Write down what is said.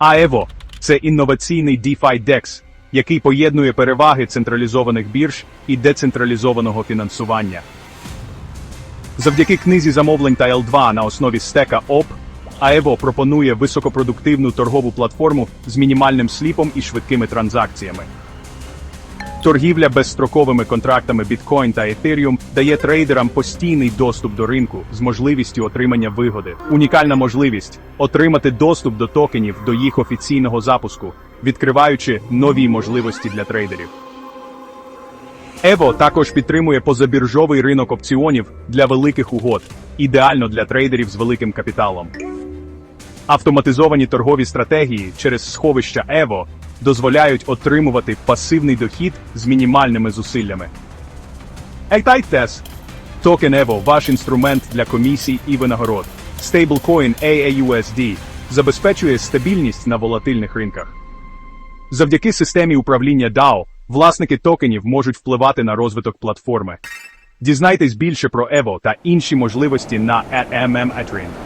AEVO – це інноваційний DeFi DEX, який поєднує переваги централізованих бірж і децентралізованого фінансування. Завдяки книзі замовлень та L2 на основі стека OP, Аево пропонує високопродуктивну торгову платформу з мінімальним сліпом і швидкими транзакціями. Торгівля безстроковими контрактами Bitcoin та Ethereum дає трейдерам постійний доступ до ринку з можливістю отримання вигоди. Унікальна можливість отримати доступ до токенів до їх офіційного запуску, відкриваючи нові можливості для трейдерів. Ево також підтримує позабіржовий ринок опціонів для великих угод, ідеально для трейдерів з великим капіталом. Автоматизовані торгові стратегії через сховища Ево дозволяють отримувати пасивний дохід з мінімальними зусиллями. Ейтайтес. Токен Evo – ваш інструмент для комісій і винагород. Стейблкоін AAUSD забезпечує стабільність на волатильних ринках. Завдяки системі управління DAO, власники токенів можуть впливати на розвиток платформи. Дізнайтесь більше про Evo та інші можливості на AMM Atrin.